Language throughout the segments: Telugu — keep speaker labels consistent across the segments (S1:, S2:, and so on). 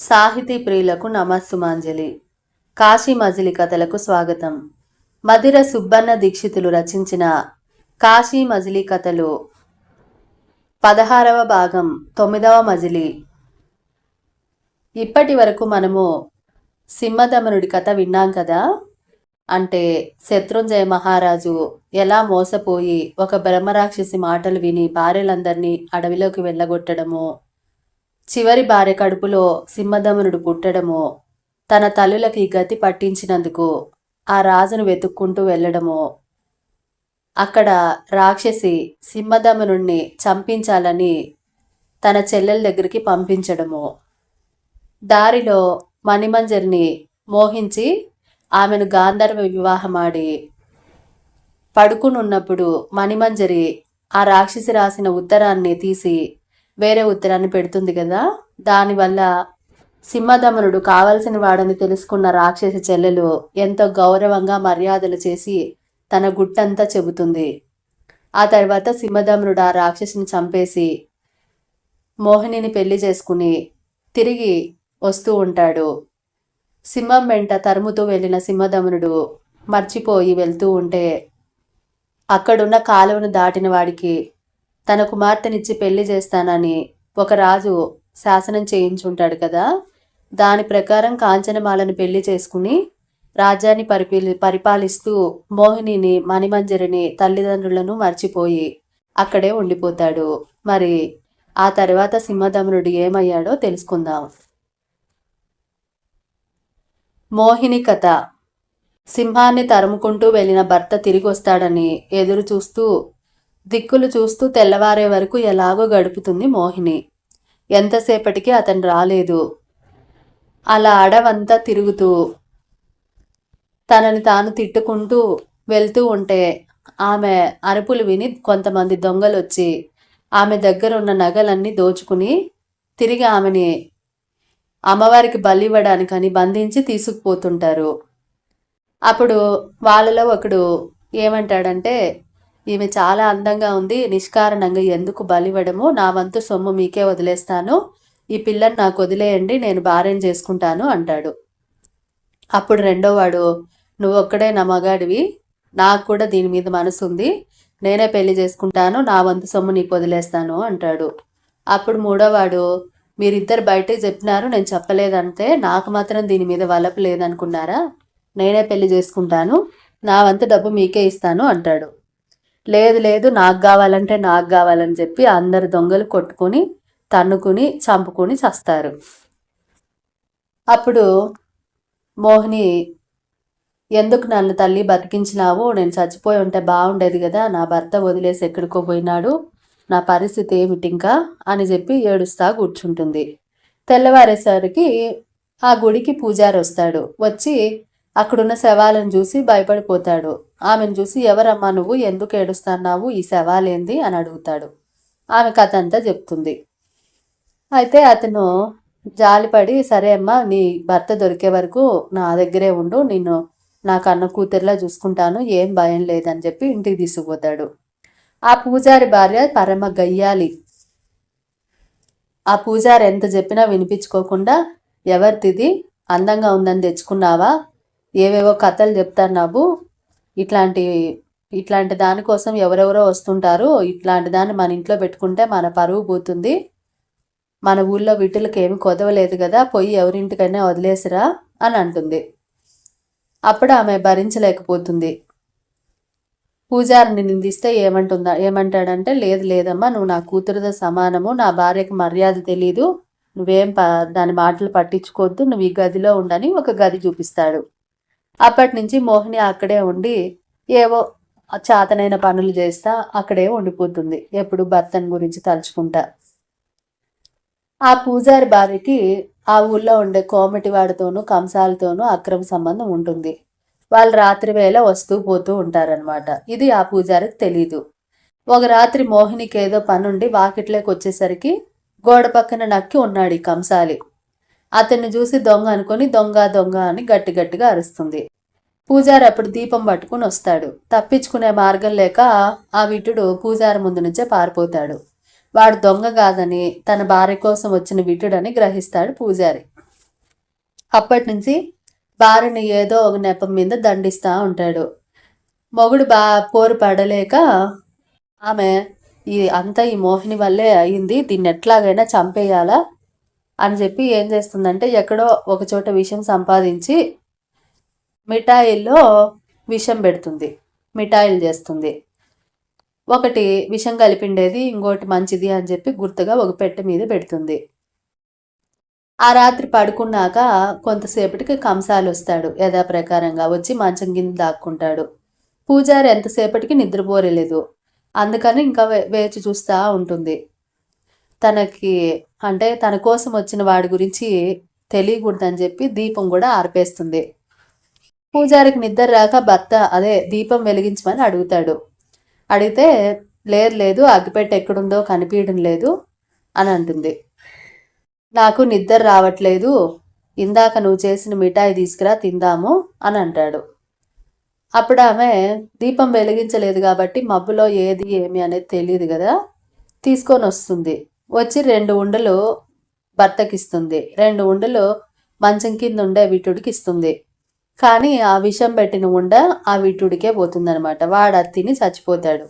S1: సాహితీ ప్రియులకు నమస్సుమాంజలి. కాశీ మజిలీ కథలకు స్వాగతం. మధిర సుబ్బన్న దీక్షితులు రచించిన కాశీ మజిలీ కథలు పదహారవ భాగం తొమ్మిదవ మజిలీ. ఇప్పటి వరకు మనము సింహధమనుడి కథ విన్నాం కదా? అంటే శత్రుంజయ మహారాజు ఎలా మోసపోయి ఒక బ్రహ్మరాక్షసి మాటలు విని భార్యలందరినీ అడవిలోకి వెళ్ళగొట్టడము చివరి భార్య కడుపులో సింహధమనుడు పుట్టడము తన తల్లులకి గతి పట్టించినందుకు ఆ రాజును వెతుక్కుంటూ వెళ్ళడము అక్కడ రాక్షసి సింహధమనుణ్ణి చంపించాలని తన చెల్లెల దగ్గరికి పంపించడము దారిలో మణిమంజరిని మోహించి ఆమెను గాంధర్వ వివాహమాడి పడుకునున్నప్పుడు మణిమంజరి ఆ రాక్షసి రాసిన ఉత్తరాన్ని తీసి వేరే ఉత్తరాన్ని పెడుతుంది కదా? దానివల్ల సింహధమనుడు కావలసిన వాడని తెలుసుకున్న రాక్షసి చెల్లెలు ఎంతో గౌరవంగా మర్యాదలు చేసి తన గుట్టంతా చెబుతుంది. ఆ తర్వాత సింహధమనుడు ఆ రాక్షసిని చంపేసి మోహినిని పెళ్ళి చేసుకుని తిరిగి వస్తూ ఉంటాడు. సింహం వెంట తరుముతూ వెళ్ళిన సింహధమనుడు మర్చిపోయి వెళ్తూ ఉంటే అక్కడున్న కాలువను దాటిన వాడికి తన కుమార్తెనిచ్చి పెళ్ళి చేస్తానని ఒక రాజు శాసనం చేయించుంటాడు కదా. దాని ప్రకారం కాంచనమాలను పెళ్ళి చేసుకుని రాజ్యాన్ని పరిపీలి పరిపాలిస్తూ మోహినిని మణిమంజరిని తల్లిదండ్రులను మర్చిపోయి అక్కడే ఉండిపోతాడు. మరి ఆ తర్వాత సింహధమనుడు ఏమయ్యాడో తెలుసుకుందాం. మోహిని కథ. సింహాన్ని తరుముకుంటూ వెళ్ళిన భర్త తిరిగి వస్తాడని ఎదురు చూస్తూ దిక్కులు చూస్తూ తెల్లవారే వరకు ఎలాగో గడుపుతుంది మోహిని. ఎంతసేపటికి అతను రాలేదు. అలా అడవంతా తిరుగుతూ తనని తాను తిట్టుకుంటూ వెళ్తూ ఉంటే ఆమె అరుపులు విని కొంతమంది దొంగలు వచ్చి ఆమె దగ్గర ఉన్న నగలన్నీ దోచుకుని తిరిగి ఆమెని అమ్మవారికి బలివ్వడానికని బంధించి తీసుకుపోతుంటారు. అప్పుడు వాళ్ళలో ఒకడు ఏమంటాడంటే ఈమె చాలా అందంగా ఉంది. నిష్కారణంగా ఎందుకు బలివ్వడము నా వంతు సొమ్ము మీకే వదిలేస్తాను. ఈ పిల్లని నాకు వదిలేయండి నేను భార్యం చేసుకుంటాను అంటాడు. అప్పుడు రెండోవాడు నువ్వు ఒక్కడే నా మగాడివి. నాకు కూడా దీని మీద మనసు ఉంది. నేనే పెళ్ళి చేసుకుంటాను. నా వంతు సొమ్ము నీకు వదిలేస్తాను అంటాడు. అప్పుడు మూడోవాడు మీరిద్దరు బయటకు చెప్పినారు నేను చెప్పలేదంటే నాకు మాత్రం దీని మీద వలపు లేదనుకున్నారా? నేనే పెళ్ళి చేసుకుంటాను. నా వంతు డబ్బు మీకే ఇస్తాను అంటాడు. లేదు లేదు నాకు కావాలంటే నాకు కావాలని చెప్పి అందరు దొంగలు కొట్టుకొని తన్నుకుని చంపుకొని చస్తారు. అప్పుడు మోహిని ఎందుకు నన్ను తల్లి బతికించినావు? నేను చచ్చిపోయి ఉంటే బాగుండేది కదా నా భర్త వదిలేసి ఎక్కడికో పోయినాడు నా పరిస్థితి ఏమిటి ఇంకా? అని చెప్పి ఏడుస్తా కూర్చుంటుంది. తెల్లవారేసరికి ఆ గుడికి పూజారి వస్తాడు. వచ్చి అక్కడున్న శవాలను చూసి భయపడిపోతాడు. ఆమెను చూసి ఎవరమ్మా నువ్వు? ఎందుకు ఏడుస్తున్నావు? ఈ శవాలేంది అని అడుగుతాడు. ఆమె కథ అంతా చెప్తుంది. అయితే అతను జాలిపడి సరే అమ్మా నీ భర్త దొరికే వరకు నా దగ్గరే ఉండు. నేను నా కన్న కూతురులా చూసుకుంటాను. ఏం భయం లేదని చెప్పి ఇంటికి తీసుకుపోతాడు. ఆ పూజారి భార్య పరమ గయ్యాలి. ఆ పూజారి ఎంత చెప్పినా వినిపించుకోకుండా ఎవరిది అందంగా ఉందని తెచ్చుకున్నావా? ఏవేవో కథలు చెప్తున్నావు. ఇట్లాంటి ఇట్లాంటి దానికోసం ఎవరెవరో వస్తుంటారు. ఇట్లాంటి దాన్ని మన ఇంట్లో పెట్టుకుంటే మన పరువు పోతుంది. మన ఊళ్ళో వీటికి ఏమి కొదవలేదు కదా పోయి ఎవరింటికైనా వదిలేసిరా అని అంటుంది. అప్పుడు ఆమె భరించలేకపోతుంది. పూజారిని నిందిస్తే ఏమంటుందా ఏమంటాడంటే లేదు లేదమ్మా నువ్వు నా కూతురుతో సమానము నా భార్యకు మర్యాద తెలీదు. నువ్వేం దాని మాటలు పట్టించుకోవద్దు నువ్వు ఈ గదిలో ఉండని ఒక గది చూపిస్తాడు. అప్పటి నుంచి మోహిని అక్కడే ఉండి ఏవో చాతనైన పనులు చేస్తా అక్కడే ఉండిపోతుంది ఎప్పుడు భర్తని గురించి తలుచుకుంటా. ఆ పూజారి భార్యకి ఆ ఊళ్ళో ఉండే కోమటి వాడితోనూ కంసాలతోనూ అక్రమ సంబంధం ఉంటుంది. వాళ్ళు రాత్రి వేళ వస్తూ పోతూ ఉంటారనమాట ఇది ఆ పూజారికి తెలీదు. ఒక రాత్రి మోహినికి ఏదో పనుండి వాకిట్లోకి వచ్చేసరికి గోడ పక్కన నక్కి ఉన్నాడు ఈ కంసాలి. అతన్ని చూసి దొంగ అనుకొని దొంగ దొంగ అని గట్టి గట్టిగా అరుస్తుంది. పూజారి అప్పుడు దీపం పట్టుకుని వస్తాడు. తప్పించుకునే మార్గం లేక ఆ విటుడు పూజారి ముందు నుంచే పారిపోతాడు. వాడు దొంగ కాదని తన భార్య కోసం వచ్చిన విటుడని గ్రహిస్తాడు పూజారి. అప్పటి నుంచి భార్యని ఏదో ఒక నెపం మీద దండిస్తూ ఉంటాడు. మొగుడు బా పోరు పడలేక ఆమె ఈ అంతా ఈ మోహిని వల్లే అయింది. దీన్ని ఎట్లాగైనా చంపేయాలా? అని చెప్పి ఏం చేస్తుందంటే ఎక్కడో ఒక చోట విషం సంపాదించి మిఠాయిల్లో విషం పెడుతుంది మిఠాయిలు చేస్తుంది. ఒకటి విషం కలిపిండేది ఇంకోటి మంచిది అని చెప్పి గుర్తుగా ఒక పెట్టె మీద పెడుతుంది. ఆ రాత్రి పడుకున్నాక కొంతసేపటికి కంసాలు వస్తాడు యథాప్రకారంగా వచ్చి మంచం కింద దాక్కుంటాడు. పూజారి ఎంతసేపటికి నిద్రపోరలేదు అందుకని ఇంకా వేచి చూస్తూ ఉంటుంది. తనకి అంటే తన కోసం వచ్చిన వాడి గురించి తెలియకూడదని చెప్పి దీపం కూడా ఆర్పేస్తుంది. పూజారికి నిద్ర రాక భర్త అదే దీపం వెలిగించమని అడుగుతాడు. అడిగితే లేదు లేదు అగ్గిపెట్టె ఎక్కడుందో కనిపించడం లేదు అని అంటుంది. నాకు నిద్ర రావట్లేదు. ఇందాక నువ్వు చేసిన మిఠాయి తీసుకురా తిందాము అని అంటాడు. అప్పుడు ఆమె దీపం వెలిగించలేదు కాబట్టి మబ్బులో ఏది ఏమి అనేది తెలియదు కదా తీసుకొని వస్తుంది. వచ్చి రెండు ఉండలు భర్తకిస్తుంది. రెండు ఉండలు మంచం కింద ఉండే వీటుడికి ఇస్తుంది కానీ ఆ విషం పెట్టిన ఉండ ఆ వీటుడికే పోతుందనమాట వాడు అది తిని చచ్చిపోతాడు.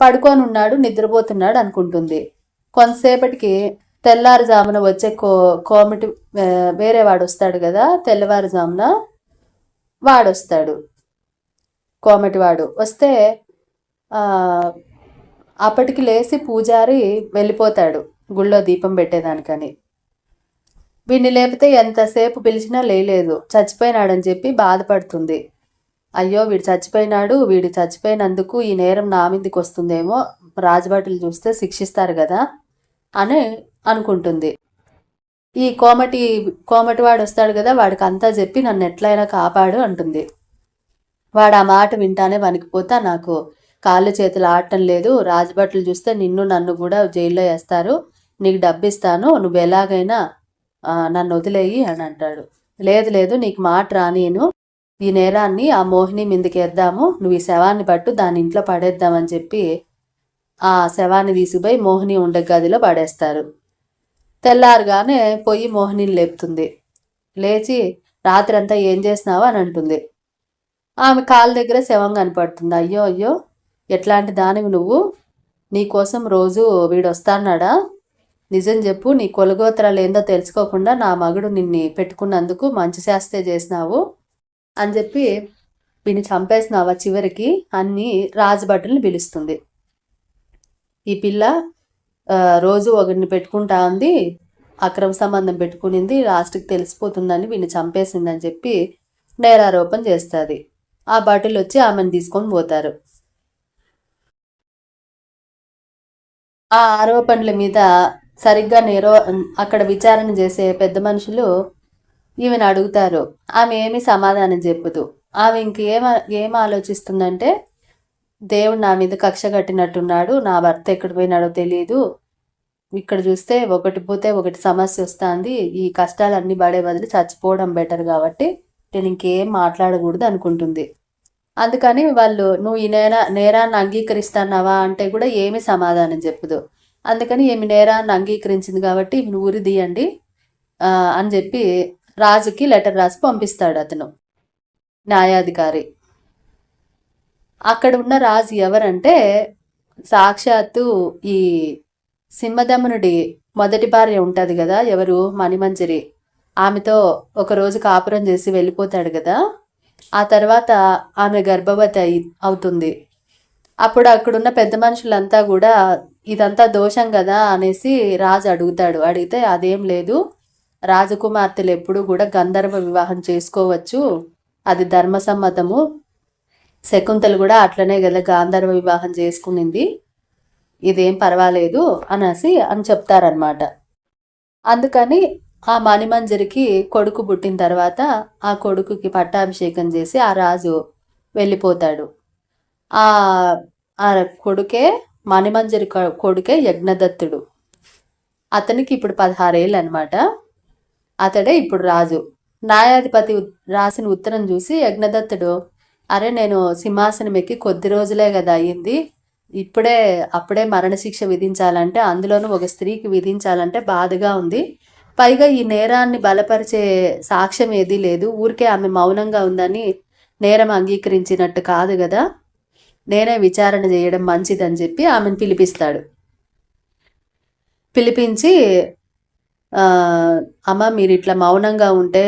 S1: పడుకొని ఉన్నాడు నిద్రపోతున్నాడు అనుకుంటుంది. కొంతసేపటికి తెల్లారుజామున వచ్చే కో కోమిటి వేరే వాడు వస్తాడు కదా తెల్లవారుజామున వాడు వస్తాడు కోమటి వాడు వస్తే అప్పటికి లేచి పూజారి వెళ్ళిపోతాడు గుళ్ళో దీపం పెట్టేదానికని. వీడిని లేపితే ఎంతసేపు పిలిచినా లేలేదు. చచ్చిపోయినాడని చెప్పి బాధపడుతుంది. అయ్యో వీడు చచ్చిపోయినాడు వీడు చచ్చిపోయినందుకు ఈ నేరం నా మీదకి వస్తుందేమో రాజభటులు చూస్తే శిక్షిస్తారు కదా అని అనుకుంటుంది. ఈ కోమటి కోమటి వాడు వస్తాడు కదా వాడికి అంతా చెప్పి నన్ను ఎట్లయినా కాపాడు అంటుంది. వాడు ఆ మాట వింటానే వణికిపోతా నాకు. కాళ్ళు చేతులు ఆడటం లేదు. రాజభట్లు చూస్తే నిన్ను నన్ను కూడా జైల్లో వేస్తారు. నీకు డబ్బిస్తాను. నువ్వు ఎలాగైనా నన్ను వదిలేయి అని అంటాడు. లేదు లేదు నీకు మాట రానియను ఈ నేరాన్ని ఆ మోహిని మీదకి వేద్దాము. నువ్వు ఈ శవాన్ని పట్టు. దాని ఇంట్లో పడేద్దామని చెప్పి ఆ శవాన్ని తీసుకుపోయి మోహిని ఉండే గదిలో పడేస్తారు. తెల్లారుగానే పోయి మోహిని లేపుతుంది. లేచి రాత్రి అంతా ఏం చేసినావా అని అంటుంది. ఆమె కాళ్ళ దగ్గర శవం కనపడుతుంది. అయ్యో అయ్యో ఎట్లాంటి దానివి నువ్వు? నీకోసం రోజు వీడు వస్తాన్నాడా నిజం చెప్పు నీ కొలగోత్రాలు ఏందో తెలుసుకోకుండా నా మగుడు నిన్ను పెట్టుకున్నందుకు మంచి శాస్త్రే చేసినావు అని చెప్పి వీని చంపేసినావా చివరికి? అన్ని రాజభటుల్ని పిలుస్తుంది. ఈ పిల్ల రోజు ఒకరిని పెట్టుకుంటా ఉంది అక్రమ సంబంధం పెట్టుకునింది లాస్ట్కి తెలిసిపోతుందని వీని చంపేసిందని చెప్పి నేరారోపణ చేస్తుంది. ఆ భటులు వచ్చి ఆమెను తీసుకొని పోతారు. ఆ ఆరోపణల మీద సరిగ్గా నేరో అక్కడ విచారణ చేసే పెద్ద మనుషులు ఈమెను అడుగుతారు. ఆమె ఏమి సమాధానం చెప్పదు. ఆమె ఇంకేం ఏం ఆలోచిస్తుందంటే దేవుడు నా మీద కక్ష కట్టినట్టున్నాడు నా భర్త ఎక్కడ పోయినాడో తెలియదు ఇక్కడ చూస్తే ఒకటి పోతే ఒకటి సమస్య వస్తుంది. ఈ కష్టాలన్నీ పడే బదులు చచ్చిపోవడం బెటర్ కాబట్టి నేను ఇంకేం మాట్లాడకూడదు అనుకుంటుంది. అందుకని వాళ్ళు నువ్వు ఈ నేర నేరాన్ని అంగీకరిస్తున్నావా? అంటే కూడా ఏమి సమాధానం చెప్పదు. అందుకని ఏమి నేరాన్ని అంగీకరించింది కాబట్టి ఈమెను ఊరి తీయండి అని చెప్పి రాజుకి లెటర్ రాసి పంపిస్తాడు అతను న్యాయాధికారి. అక్కడ ఉన్న రాజు ఎవరంటే సాక్షాత్తు ఈ సింహదమనుడి మొదటి భార్య ఉంటుంది కదా ఎవరు? మణిమంజరి. ఆమెతో ఒకరోజు కాపురం చేసి వెళ్ళిపోతాడు కదా ఆ తర్వాత ఆమె గర్భవతి అయి అవుతుంది. అప్పుడు అక్కడున్న పెద్ద మనుషులంతా కూడా ఇదంతా దోషం కదా అనేసి రాజు అడుగుతాడు. అడిగితే అదేం లేదు. రాజకుమార్తెలు ఎప్పుడు కూడా గంధర్వ వివాహం చేసుకోవచ్చు. అది ధర్మసమ్మతము. శకుంతలు కూడా అట్లనే కదా గాంధర్వ వివాహం చేసుకునింది. ఇదేం పర్వాలేదు అనేసి అని చెప్తారనమాట అందుకని ఆ మణిమంజరికి కొడుకు పుట్టిన తర్వాత ఆ కొడుకుకి పట్టాభిషేకం చేసి ఆ రాజు వెళ్ళిపోతాడు. ఆ ఆ కొడుకే మణిమంజరి కొడుకే యజ్ఞదత్తుడు. అతనికి ఇప్పుడు పదహారేళ్ళు అనమాట అతడే ఇప్పుడు రాజు. న్యాయాధిపతి రాసిన ఉత్తరం చూసి యజ్ఞదత్తుడు అరే నేను సింహాసనం ఎక్కి కొద్ది రోజులే కదా అయ్యింది. ఇప్పుడే అప్పుడే మరణశిక్ష విధించాలంటే అందులోనూ ఒక స్త్రీకి విధించాలంటే బాధగా ఉంది. పైగా ఈ నేరాన్ని బలపరిచే సాక్ష్యం ఏదీ లేదు. ఊరికే ఆమె మౌనంగా ఉందని నేరం అంగీకరించినట్టు కాదు కదా. నేనే విచారణ చేయడం మంచిదని చెప్పి ఆమెను పిలిపిస్తాడు. పిలిపించి అమ్మ మీరు ఇట్లా మౌనంగా ఉంటే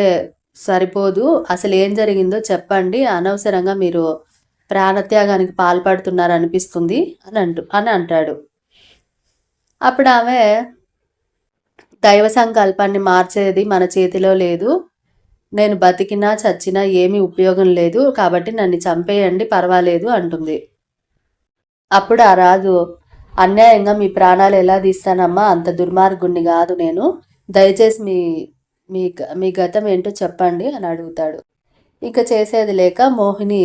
S1: సరిపోదు. అసలు ఏం జరిగిందో చెప్పండి. అనవసరంగా మీరు ప్రాణత్యాగానికి పాల్పడుతున్నారు అనిపిస్తుంది అని అంటు అని అంటాడు. అప్పుడు ఆమె దైవ సంకల్పాన్ని మార్చేది మన చేతిలో లేదు. నేను బతికినా చచ్చినా ఏమీ ఉపయోగం లేదు. కాబట్టి నన్ను చంపేయండి పర్వాలేదు అంటుంది. అప్పుడు ఆ రాజు అన్యాయంగా మీ ప్రాణాలు ఎలా తీస్తానమ్మా? అంత దుర్మార్గుణ్ణి కాదు నేను. దయచేసి మీ మీ మీ గతం ఏంటో చెప్పండి అని అడుగుతాడు. ఇక చేసేది లేక మోహిని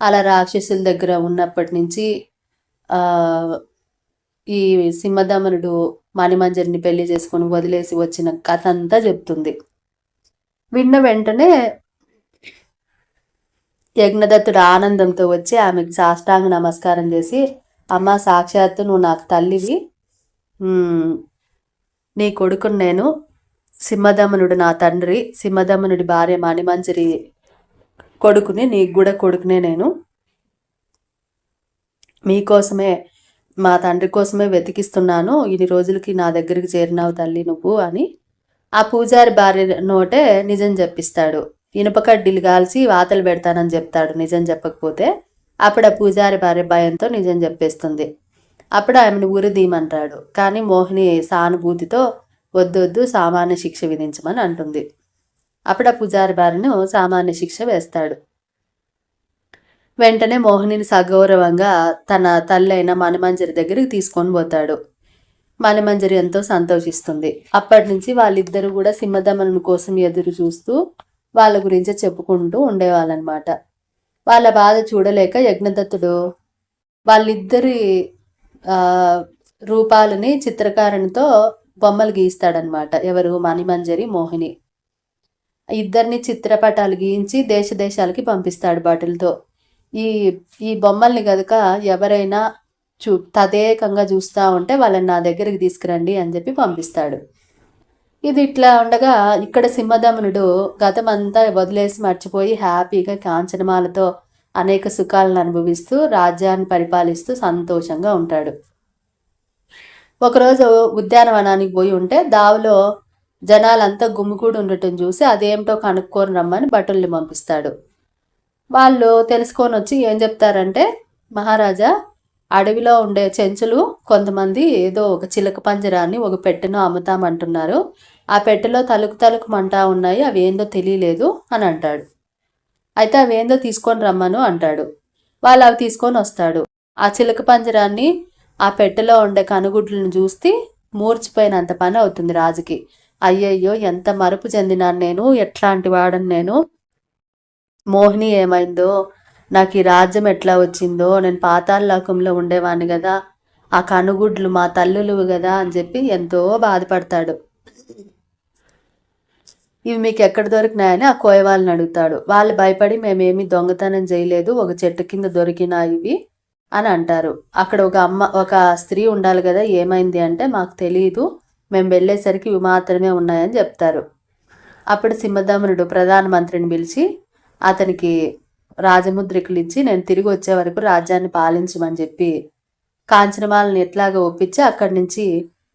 S1: అలా రాక్షసుల దగ్గర ఉన్నప్పటి నుంచి ఈ సింహదమనుడు మణిమంజరిని పెళ్ళి చేసుకుని వదిలేసి వచ్చిన కథ అంతా చెప్తుంది. విన్న వెంటనే యజ్ఞదత్తుడు ఆనందంతో వచ్చి ఆమెకు సాష్టాంగ నమస్కారం చేసి అమ్మ సాక్షాత్తు నువ్వు నాకు తల్లివి. నీ కొడుకును నేను సింహదమనుడు నా తండ్రి సింహదమనుడి భార్య మణిమంజరి కొడుకుని నీకు కూడా కొడుకునే నేను. మీకోసమే మా తండ్రి కోసమే వెతికిస్తున్నాను. ఇన్ని రోజులకి నా దగ్గరికి చేరినావు తల్లి నువ్వు అని ఆ పూజారి భార్య నోటే నిజం చెప్పిస్తాడు. ఇనుప కడ్డీలు కాల్చి వాతలు పెడతానని చెప్తాడు నిజం చెప్పకపోతే. అప్పుడు ఆ పూజారి భార్య భయంతో నిజం చెప్పేస్తుంది. అప్పుడు ఆమెను ఉరిదీయమంటాడు కానీ మోహిని సానుభూతితో వద్దొద్దు సామాన్య శిక్ష విధించమని అంటుంది. అప్పుడు ఆ పూజారి భార్యను సామాన్య శిక్ష వేస్తాడు. వెంటనే మోహినిని సగౌరవంగా తన తల్లి అయిన మణిమంజరి దగ్గరికి తీసుకొని పోతాడు. మణిమంజరి ఎంతో సంతోషిస్తుంది. అప్పటి నుంచి వాళ్ళిద్దరూ కూడా సింహదమను కోసం ఎదురు చూస్తూ వాళ్ళ గురించి చెప్పుకుంటూ ఉండేవాళ్ళనమాట వాళ్ళ బాధ చూడలేక యజ్ఞదత్తుడు వాళ్ళిద్దరి రూపాలని చిత్రకారునితో బొమ్మలు గీస్తాడనమాట ఎవరు? మణిమంజరి మోహిని. ఇద్దరిని చిత్రపటాలు గీయించి దేశ దేశాలకి పంపిస్తాడు బాటిల్తో. ఈ ఈ బొమ్మల్ని కనుక ఎవరైనా చూ తదేకంగా చూస్తూ ఉంటే వాళ్ళని నా దగ్గరికి తీసుకురండి అని చెప్పి పంపిస్తాడు. ఇది ఇట్లా ఉండగా ఇక్కడ సింహధమనుడు గతమంతా వదిలేసి మర్చిపోయి హ్యాపీగా కాంచనమాలతో అనేక సుఖాలను అనుభవిస్తూ రాజ్యాన్ని పరిపాలిస్తూ సంతోషంగా ఉంటాడు. ఒకరోజు ఉద్యానవనానికి పోయి ఉంటే దావిలో జనాలంతా గుమ్మికూడి ఉండటం చూసి అదేమిటో కనుక్కొని రమ్మని భటుల్ని పంపిస్తాడు. వాళ్ళు తెలుసుకొని వచ్చి ఏం చెప్తారంటే మహారాజా అడవిలో ఉండే చెంచులు కొంతమంది ఏదో ఒక చిలక పంజరాన్ని ఒక పెట్టెను అమ్ముతామంటున్నారు. ఆ పెట్టెలో తలుకు తలుకు మంటా ఉన్నాయి అవి ఏందో తెలియలేదు అని అంటాడు. అయితే అవి ఏందో తీసుకొని రమ్మను అంటాడు. వాళ్ళు అవి తీసుకొని వస్తాడు. ఆ చిలక పంజరాన్ని ఆ పెట్టెలో ఉండే కనుగుడ్లను చూస్తే మూర్చిపోయినంత పని అవుతుంది రాజుకి. అయ్యయ్యో ఎంత మరుపు చెందినాను నేను ఎట్లాంటి వాడని నేను? మోహిని ఏమైందో? నాకు ఈ రాజ్యం ఎట్లా వచ్చిందో నేను పాతాల లోకంలో ఉండేవాడిని కదా ఆ కనుగుడ్లు మా తల్లులు కదా అని చెప్పి ఎంతో బాధపడతాడు. ఇవి మీకు ఎక్కడ దొరికినాయని ఆ కోయ వాళ్ళని అడుగుతాడు. వాళ్ళు భయపడి మేమేమి దొంగతనం చేయలేదు ఒక చెట్టు కింద దొరికినా ఇవి అని అంటారు. అక్కడ ఒక అమ్మ ఒక స్త్రీ ఉండాలి కదా ఏమైంది అంటే మాకు తెలియదు మేము వెళ్ళేసరికి ఇవి మాత్రమే ఉన్నాయని చెప్తారు. అప్పుడు సింహదమనుడు ప్రధానమంత్రిని పిలిచి అతనికి రాజముద్రికులు ఇచ్చి నేను తిరిగి వచ్చే వరకు రాజ్యాన్ని పాలించమని చెప్పి కాంచనమాలని ఎట్లాగా ఒప్పించి అక్కడి నుంచి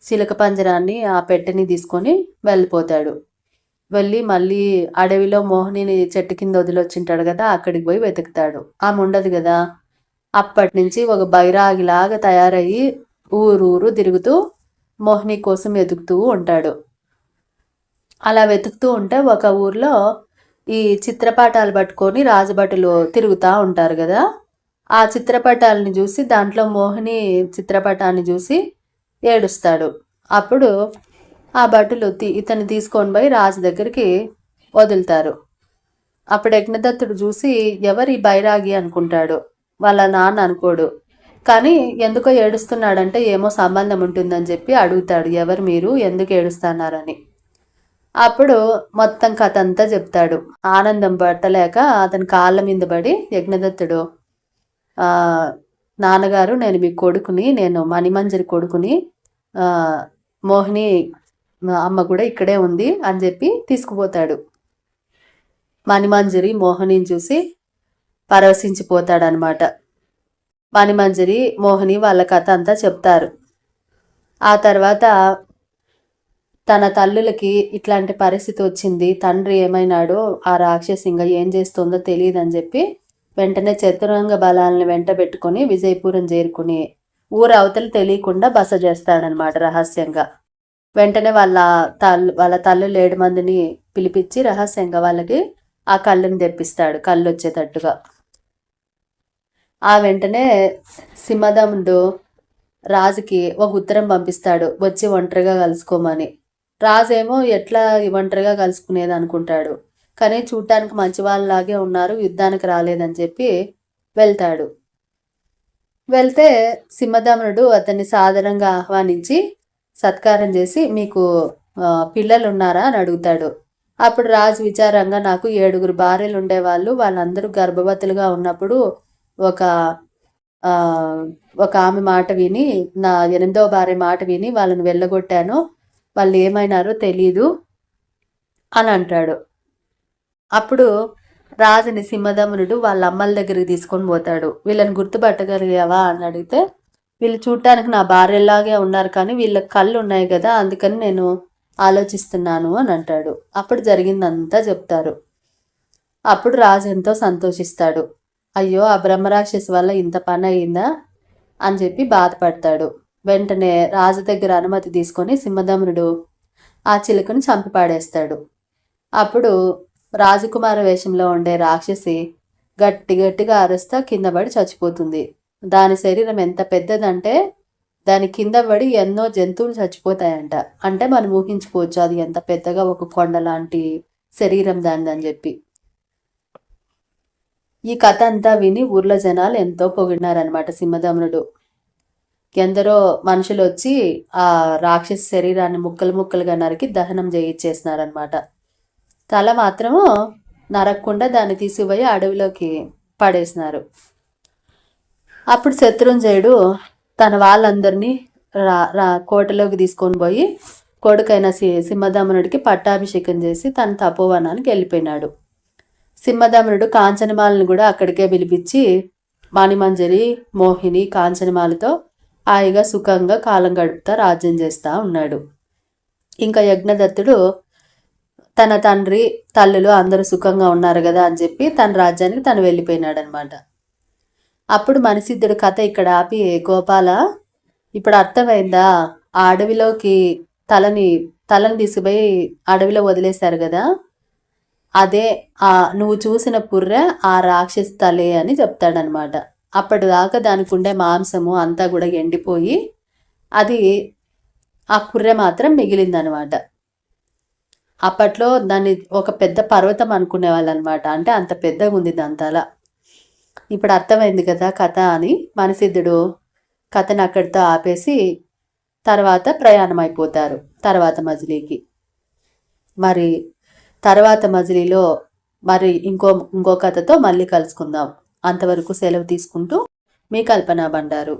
S1: సిలక పంజరాన్ని ఆ పెట్టెని తీసుకొని వెళ్ళిపోతాడు. వెళ్ళి మళ్ళీ అడవిలో మోహిని చెట్టు కింద వదిలొచ్చింటాడు కదా అక్కడికి పోయి వెతుకుతాడు. ఆమె ఉండదు కదా. అప్పటి నుంచి ఒక బైరాగిలాగా తయారయ్యి ఊరూరు తిరుగుతూ మోహిని కోసం వెతుకుతూ ఉంటాడు. అలా వెతుకుతూ ఉంటే ఒక ఊర్లో ఈ చిత్రపటాలు పట్టుకొని రాజభటులు తిరుగుతూ ఉంటారు కదా. ఆ చిత్రపటాలని చూసి దాంట్లో మోహిని చిత్రపటాన్ని చూసి ఏడుస్తాడు. అప్పుడు ఆ భటులు ఇతన్ని తీసుకొని పోయి రాజు దగ్గరికి వదులుతారు. అప్పుడు యజ్ఞదత్తుడు చూసి ఎవరి బైరాగి అనుకుంటాడు? వాళ్ళ నాన్న అనుకోడు. కానీ ఎందుకో ఏడుస్తున్నాడంటే ఏమో సంబంధం ఉంటుందని చెప్పి అడుగుతాడు. ఎవరు మీరు? ఎందుకు ఏడుస్తున్నారని. అప్పుడు మొత్తం కథ అంతా చెప్తాడు. ఆనందం పట్టలేక అతని కాళ్ళ మీద పడి యజ్ఞదత్తుడు నాన్నగారు నేను మీ కొడుకుని నేను మణిమంజరి కొడుకుని మోహిని అమ్మ కూడా ఇక్కడే ఉంది అని చెప్పి తీసుకుపోతాడు. మణిమంజరి మోహనిని చూసి పరవశించిపోతాడనమాట. మణిమంజరి మోహిని వాళ్ళ కథ అంతా చెప్తారు. ఆ తర్వాత తన తల్లులకి ఇట్లాంటి పరిస్థితి వచ్చింది. తండ్రి ఏమైనాడో ఆ రాక్షసి ఇంకా ఏం చేస్తుందో తెలియదని చెప్పి వెంటనే చతురంగ బలాలను వెంట పెట్టుకుని విజయపురం చేరుకుని ఊరు అవతలు తెలియకుండా బస చేస్తాడనమాట రహస్యంగా. వెంటనే వాళ్ళ తల్లు వాళ్ళ తల్లులు ఏడు మందిని పిలిపించి రహస్యంగా వాళ్ళకి ఆ కళ్ళుని తెప్పిస్తాడు కళ్ళు వచ్చేటట్టుగా. ఆ వెంటనే సింహదముడు రాజుకి ఒక ఉత్తరం పంపిస్తాడు వచ్చి ఒంటరిగా కలుసుకోమని. రాజేమో ఎట్లా ఒంటరిగా కలుసుకునేది అనుకుంటాడు కానీ చూడటానికి మంచి వాళ్ళలాగే ఉన్నారు యుద్ధానికి రాలేదని చెప్పి వెళ్తాడు. వెళ్తే సింహధమనుడు అతన్ని సాధారణంగా ఆహ్వానించి సత్కారం చేసి మీకు పిల్లలు ఉన్నారా అని అడుగుతాడు. అప్పుడు రాజు విచారంగా నాకు ఏడుగురు భార్యలు ఉండేవాళ్ళు వాళ్ళందరూ గర్భవతులుగా ఉన్నప్పుడు ఒక ఒక ఆమె మాట విని నా ఎనిమిదవ భార్య మాట విని వాళ్ళని వెళ్ళగొట్టాను. వాళ్ళు ఏమైనారో తెలీదు అని అంటాడు. అప్పుడు రాజుని సింహధమునుడు వాళ్ళ అమ్మల దగ్గరికి తీసుకొని పోతాడు. వీళ్ళని గుర్తుపట్టగలిగావా అని అడిగితే వీళ్ళు చూడటానికి నా భార్యలాగే ఉన్నారు కానీ వీళ్ళ కళ్ళు ఉన్నాయి కదా అందుకని నేను ఆలోచిస్తున్నాను అని అంటాడు. అప్పుడు జరిగిందంతా చెప్తారు. అప్పుడు రాజు ఎంతో సంతోషిస్తాడు. అయ్యో ఆ బ్రహ్మరాక్షసి వల్ల ఇంత పని అయిందా అని చెప్పి బాధపడతాడు. వెంటనే రాజు దగ్గర అనుమతి తీసుకొని సింహదమునుడు ఆ చిలుకను చంపి పాడేస్తాడు అప్పుడు రాజకుమార వేషంలో ఉండే రాక్షసి గట్టి గట్టిగా అరుస్తా కింద పడి చచ్చిపోతుంది. దాని శరీరం ఎంత పెద్దదంటే దాని కింద పడి ఎన్నో జంతువులు చచ్చిపోతాయంట. అంటే మనం ఊహించుకోవచ్చు అది ఎంత పెద్దగా ఒక కొండ లాంటి శరీరం దానిదని చెప్పి. ఈ కథ అంతా విని ఊర్లో జనాలు ఎంతో పొగిడినారనమాట సింహదమునుడు ఎందరో మనుషులు వచ్చి ఆ రాక్షస శరీరాన్ని ముక్కలు ముక్కలుగా నరికి దహనం చేయించేసినారనమాట తల మాత్రము నరక్కుండా దాన్ని తీసిపోయి అడవిలోకి పడేసినారు. అప్పుడు శత్రుంజయుడు తన వాళ్ళందరినీ రా రా కోటలోకి తీసుకొని పోయి కొడుకైన సి సింహదమనుడికి పట్టాభిషేకం చేసి తన తపోవనానికి వెళ్ళిపోయినాడు. సింహధమనుడు కాంచనమాలను కూడా అక్కడికే పిలిపించి మాణిమంజరి మోహిని కాంచనమాలతో హాయిగా సుఖంగా కాలం గడుపుతా రాజ్యం చేస్తూ ఉన్నాడు. ఇంకా యజ్ఞదత్తుడు తన తండ్రి తల్లులు అందరూ సుఖంగా ఉన్నారు కదా అని చెప్పి తన రాజ్యానికి తను వెళ్ళిపోయినాడు అనమాట అప్పుడు మనిసిద్ధుడు కథ ఇక్కడ ఆపి గోపాల ఇప్పుడు అర్థమైందా? ఆ అడవిలోకి తలని తలని తీసుకుపోయి అడవిలో వదిలేశారు కదా? అదే ఆ నువ్వు చూసిన పుర్రె ఆ రాక్షసి తలే అని చెప్తాడనమాట. అప్పటిదాకా దానికి ఉండే మాంసము అంతా కూడా ఎండిపోయి అది ఆ కుర్రె మాత్రం మిగిలిందనమాట. అప్పట్లో దాన్ని ఒక పెద్ద పర్వతం అనుకునే వాళ్ళు అనమాట అంటే అంత పెద్దగా ఉంది దాంతలా. ఇప్పుడు అర్థమైంది కదా కథ అని మనసిద్ధుడు కథను అక్కడితో ఆపేసి తర్వాత ప్రయాణం అయిపోతారు తర్వాత మజిలీకి. మరి తర్వాత మజిలీలో మరి ఇంకో ఇంకో కథతో మళ్ళీ కలుసుకుందాం. అంతవరకు సెలవు తీసుకుంటూ మీ కల్పన బండారు.